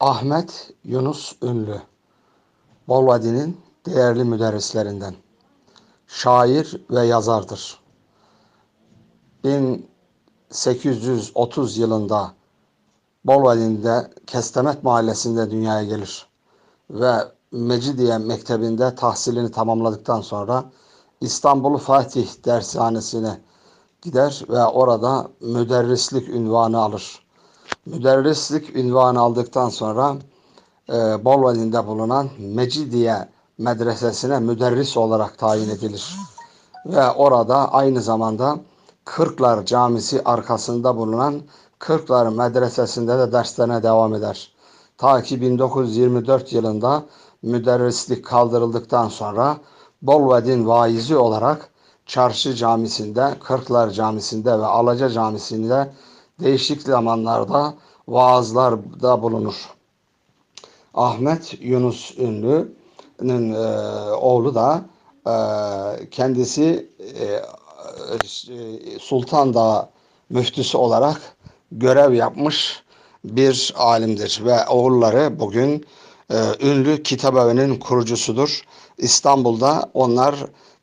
Ahmet Yunus Ünlü, Bolvadi'nin değerli müderrislerinden. Şair ve yazardır. 1830 yılında Bolvadi'nde Kestemet Mahallesi'nde dünyaya gelir ve Mecidiye Mektebi'nde tahsilini tamamladıktan sonra İstanbul Fatih Dershanesi'ne gider ve orada müderrislik ünvanı alır. Müderrislik ünvanı aldıktan sonra e, Bolvadi'nde bulunan Mecidiye Medresesi'ne müderris olarak tayin edilir. Ve orada aynı zamanda Kırklar Camisi arkasında bulunan Kırklar Medresesi'nde de derslerine devam eder. Ta ki 1924 yılında müderrislik kaldırıldıktan sonra Bolvedin vaizi olarak Çarşı Camisi'nde, Kırklar Camisi'nde ve Alaca Camisi'nde değişik zamanlarda vaazlarda bulunur. Ahmet Yunus Ünlü'nün e, oğlu da e, kendisi e, Sultan Dağı müftüsü olarak görev yapmış bir alimdir ve oğulları bugün e, ünlü kitabevi'nin kurucusudur. İstanbul'da onlar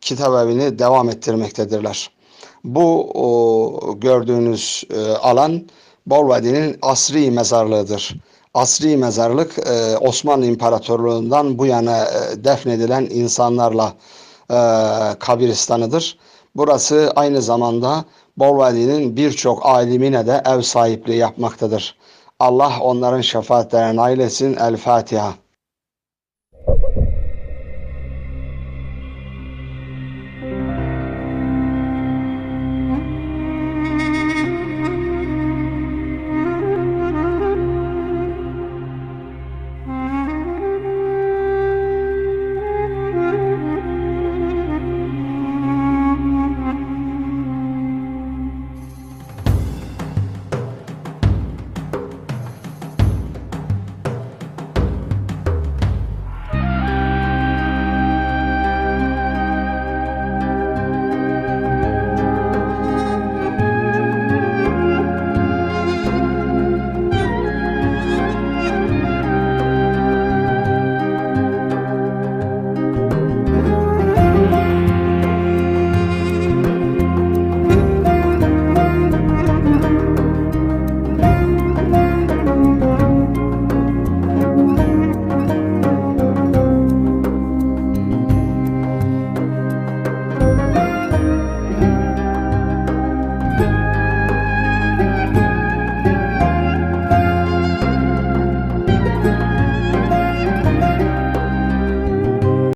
kitabevi'ni devam ettirmektedirler. Bu o, gördüğünüz e, alan Bolvadi'nin asri mezarlığıdır. Asri mezarlık e, Osmanlı İmparatorluğu'ndan bu yana e, defnedilen insanlarla e, kabristanıdır. Burası aynı zamanda Bolvadi'nin birçok alimine de ev sahipliği yapmaktadır. Allah onların şefaatlerine nail etsin. El Fatiha.